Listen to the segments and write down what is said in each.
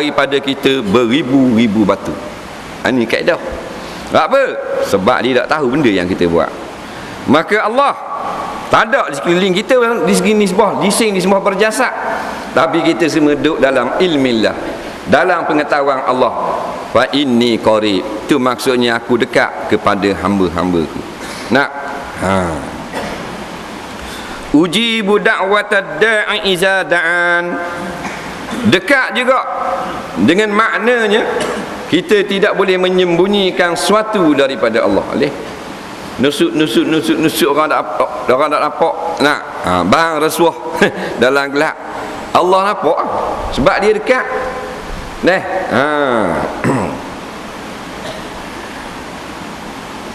daripada kita beribu-ribu batu. Ini ha, kaedah. Apa? sebab dia tak tahu benda yang kita buat. Maka Allah tak ada di sekeliling kita di segi nisbah dising di semua berjasad tapi kita semua duduk dalam ilmillah dalam pengetahuan Allah. Fa inni qarib tu maksudnya aku dekat kepada hamba-hambaku nak? Ha. Uji budak watad da'i iza da'an dekat juga dengan maknanya kita tidak boleh menyembunyikan sesuatu daripada Allah alih nusuk nusuk nusuk nusuk orang tak apa orang tak nampak nak ha, bang rasuah dalam gelap Allah nampak sebab dia dekat Neh. Ha.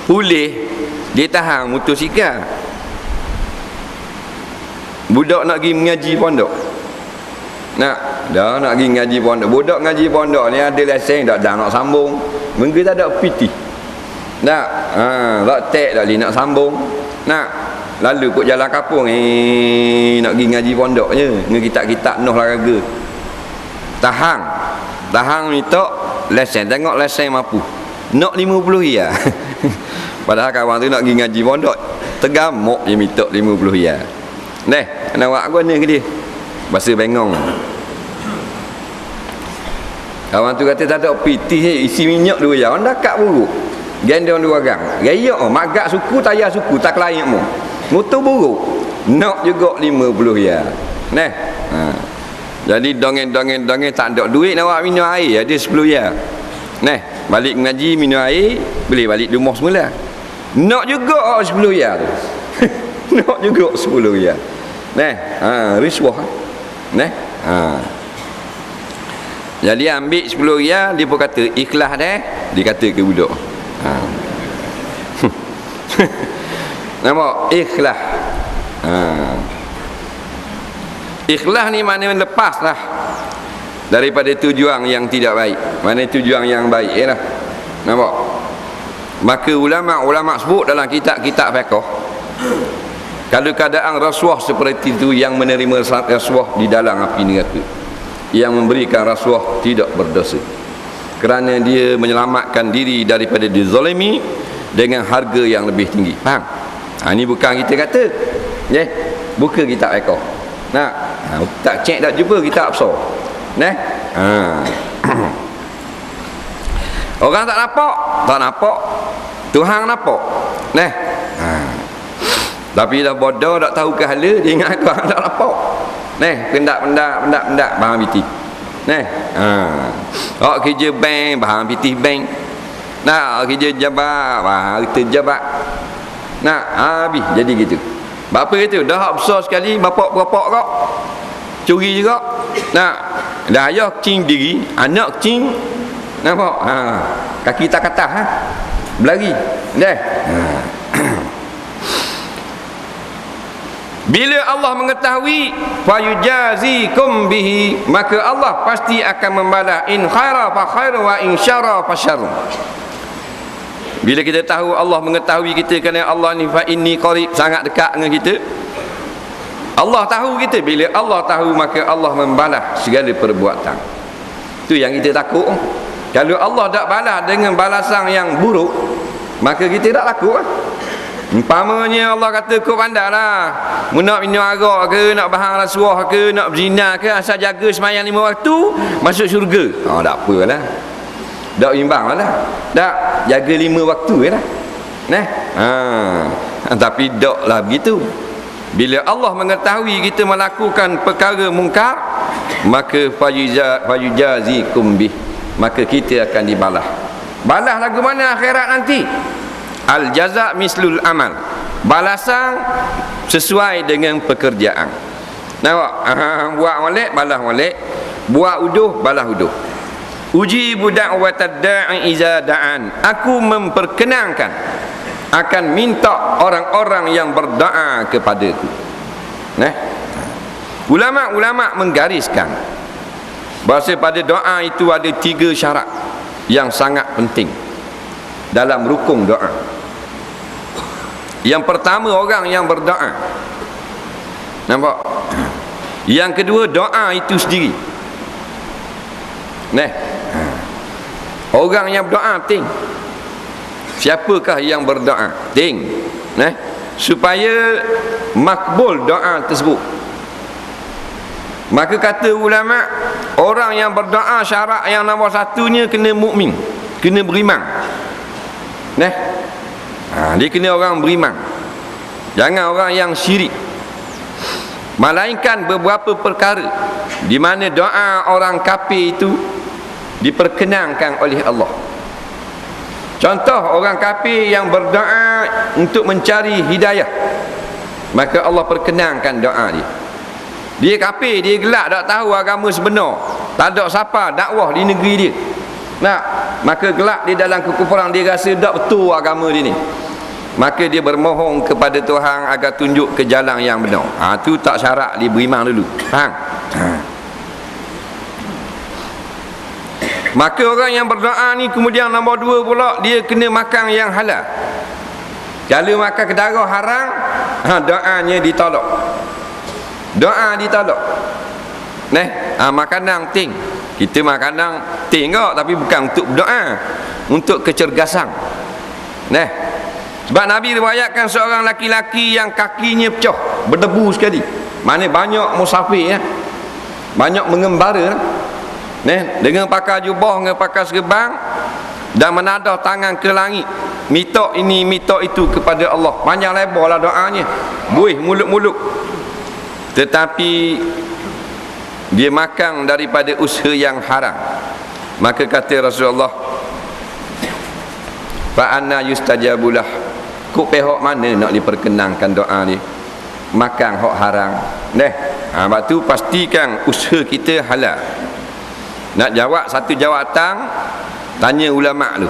Pulih dia tahan motosikal. Budak nak pergi mengaji pondok. Nak, dah nak pergi mengaji pondok. Budak mengaji pondok ni ada lesen tak dah nak sambung. Mungkin tak ada piti. Nak, ha, tak tak boleh nak sambung. Nak, lalu kok jalan kapung eh nak pergi ngaji pondok je. Dengan kitab-kitab noh olahraga. Tahan Dahang minta lesen Tengok lesen mampu Nak 50 ya Padahal kawan tu nak pergi ngaji pondok Tegamuk dia minta 50 ya Neh Kena buat aku ni ke dia Bahasa bengong. Kawan tu kata tak ada piti Isi minyak dua ya Orang kat buruk. Gendong dua gang Gaya oh, Magak suku Tayar suku Tak layak mu. Mutu buruk. Nak juga 50 ya Neh? Haa jadi dongeng-dongeng-dongeng tak ada duit nak buat minum air ada 10 ya. Neh, balik mengaji minum air boleh balik rumah semula. Nak juga 10 ya tu. Nak juga 10 ya. Neh, ha riswah. Neh. Ha. Jadi ambil 10 ya dia pun kata ikhlas dah dia kata ke budak. Ha. Nampak ikhlas. Ha. Ikhlas ni mana lepas lah daripada tujuan yang tidak baik. Mana tujuan yang baik ya lah. Nampak? Maka ulama-ulama sebut dalam kitab-kitab fiqh kalau keadaan rasuah seperti itu yang menerima rasuah di dalam api neraka yang memberikan rasuah tidak berdosa kerana dia menyelamatkan diri daripada dizalimi dengan harga yang lebih tinggi faham? Ha, ini bukan kita kata yeah. buka kitab fiqh nak ha, tak cek tak jumpa kita absor neh ha. orang tak nampak tak nampak Tuhan nampak ha. Tapi dah bodoh tak tahu ke hala dia ingat aku tak nampak neh pendak pendak pendak pendak bahang biti neh ha. oh kerja bank bahang biti bank nak kerja jabat bahang kerja jabat nak habis jadi gitu Bapa kata dah besar sekali bapak-bapak kau. Curi juga. Nak dah ayah cing diri, anak cing nampak? Ha. Kaki tak kata ha. Berlari. Dah. Ha. Bila Allah mengetahui fayujazikum bihi maka Allah pasti akan membalas in khaira fa khairu wa in syara fa syarru bila kita tahu Allah mengetahui kita kerana Allah ni fa inni qarib sangat dekat dengan kita. Allah tahu kita bila Allah tahu maka Allah membalas segala perbuatan. Itu yang kita takut. Kalau Allah tak balas dengan balasan yang buruk, maka kita tak takut. Umpamanya Allah kata kau pandanglah. Nak minum arak ke Nak bahang rasuah ke Nak berzina ke Asal jaga semayang lima waktu Masuk syurga. Oh tak apalah. Tak imbang lah Tak Jaga lima waktu ya lah Nah. Ha. Tapi tak lah begitu. Bila Allah mengetahui kita melakukan perkara mungkar Maka fayujazi kumbih Maka kita akan dibalah. Balah lagu mana akhirat nanti Al jaza mislul amal Balasan sesuai dengan pekerjaan Nampak? Buat molek, balah molek Buat uduh, balah uduh Ujibu da'watad da'i iza da'an. Aku memperkenankan akan minta orang-orang yang berdoa kepadaku. Nah. Ulama-ulama menggariskan bahawa pada doa itu ada tiga syarat yang sangat penting dalam rukun doa. Yang pertama orang yang berdoa. Nampak? Yang kedua doa itu sendiri Neh. Orang yang berdoa ting. Siapakah yang berdoa? Ting. Neh. Supaya makbul doa tersebut. Maka kata ulama orang yang berdoa syarat yang nombor satunya kena mukmin, kena beriman. Neh. Ha, dia kena orang beriman. Jangan orang yang syirik. Melainkan beberapa perkara di mana doa orang kafir itu diperkenankan oleh Allah. Contoh orang kafir yang berdoa untuk mencari hidayah. Maka Allah perkenankan doa dia. Dia kafir, dia gelak tak tahu agama sebenar. Tak ada siapa dakwah di negeri dia. Nah, maka gelak di dalam kekufuran dia rasa tak betul agama dia ni. Maka dia bermohon kepada Tuhan agar tunjuk ke jalan yang benar. Ha tu tak syarat dia beriman dulu. Faham? Ha. Maka orang yang berdoa ni kemudian nombor dua pula dia kena makan yang halal. Kalau makan ke darah haram, ha, doanya ditolak doa ditolak Neh, ha, makanan ting. Kita makanan ting kok tapi bukan untuk doa, untuk kecergasan. Neh. Sebab Nabi riwayatkan seorang laki-laki yang kakinya pecah, berdebu sekali. Mana banyak musafir ya. Banyak mengembara. Neh, dengan pakai jubah dengan pakai serban dan menadah tangan ke langit. Minta ini, minta itu kepada Allah. Panjang lebarlah doanya. Buih mulut-mulut tetapi dia makan daripada usaha yang haram. Maka kata Rasulullah fa anna yustajabulah ku pihak mana nak diperkenankan doa ni? Makan hak haram. Deh ha batu pastikan usaha kita halal. Nak jawab satu jawatan tanya ulama lu.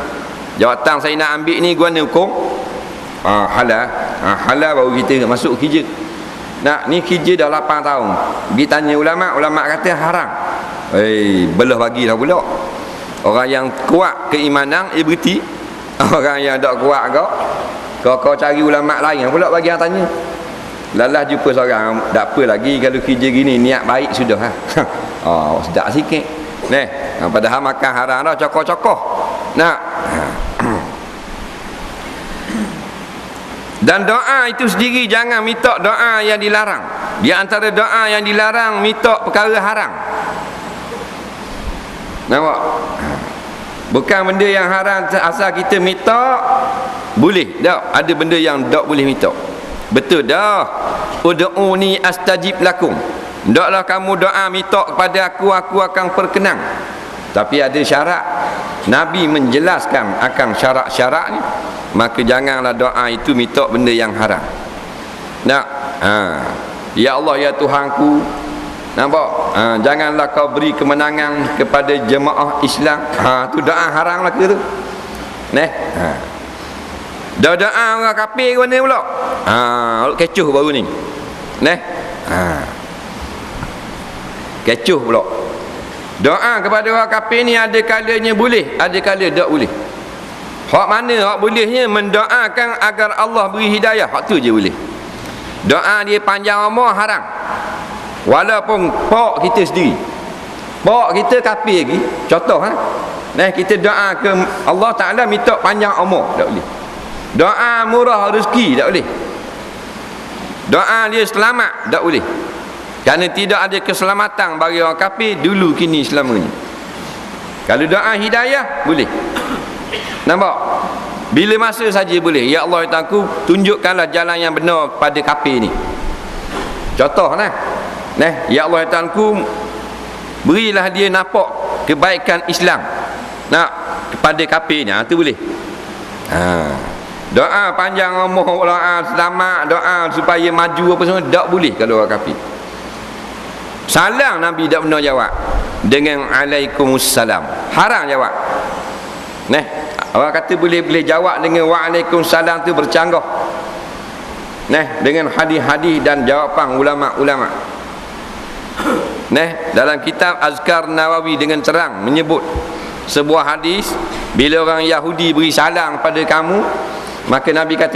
Jawatan saya nak ambil ni guna hukum? Ha, halal. Ha, halal baru kita masuk kerja nak ni kerja dah 8 tahun. Pergi tanya ulama ulama kata haram. Eh belah bagilah pula. Orang yang kuat keimanan ia berhenti. Orang yang tak kuat kau kau kau cari ulama lain pula bagi yang tanya. Lalah jumpa seorang tak apa lagi kalau kerja gini niat baik sudah ha? Oh sedap sikit. Nih, padahal makan haram dah cokoh-cokoh. Nak Dan doa itu sendiri jangan minta doa yang dilarang. Di antara doa yang dilarang minta perkara haram. Nampak? Bukan benda yang haram asal kita minta boleh. Tak, ada benda yang tak boleh minta. Betul dah. Ud'uni astajib lakum. Ndaklah kamu doa minta kepada aku aku akan perkenan. Tapi ada syarat. Nabi menjelaskan akan syarat-syarat ni maka janganlah doa itu minta benda yang haram. Nak ha. ya Allah ya Tuhanku nampak? Ha. janganlah kau beri kemenangan kepada jemaah Islam. Ha tu doa haram lah ke tu? Neh? Ha. Dah doa orang kafir ke mana pula. Ha kecoh baru ni. Neh? Ha. Kecoh pula. Doa kepada orang kafir ni ada kalanya boleh ada kala tak boleh Hak mana hak bolehnya mendoakan agar Allah beri hidayah. Hak tu je boleh. Doa dia panjang umur haram. Walaupun pak kita sendiri. Pak kita kafir lagi. Contoh ha. Nah kita doa ke Allah Taala minta panjang umur tak boleh. Doa murah rezeki tak boleh. Doa dia selamat tak boleh. Kerana tidak ada keselamatan bagi orang kafir dulu kini selamanya. Kalau doa hidayah boleh. Nampak? Bila masa saja boleh. Ya Allah ya aku tunjukkanlah jalan yang benar pada kafir ni. Contoh nah. Nah, ya Allah ya aku berilah dia nampak kebaikan Islam. Nak kepada kafir ni, ha, tu boleh. Ha. Doa panjang umur doa selamat, doa supaya maju apa semua tak boleh kalau orang kafir. Salam Nabi tak pernah jawab dengan alaikumussalam. Haram jawab. Nah, Orang kata boleh-boleh jawab dengan waalaikumsalam tu bercanggah. Nah, dengan hadis-hadis dan jawapan ulama-ulama. Nah, dalam kitab Azkar Nawawi dengan terang menyebut sebuah hadis bila orang Yahudi beri salam pada kamu, maka Nabi kata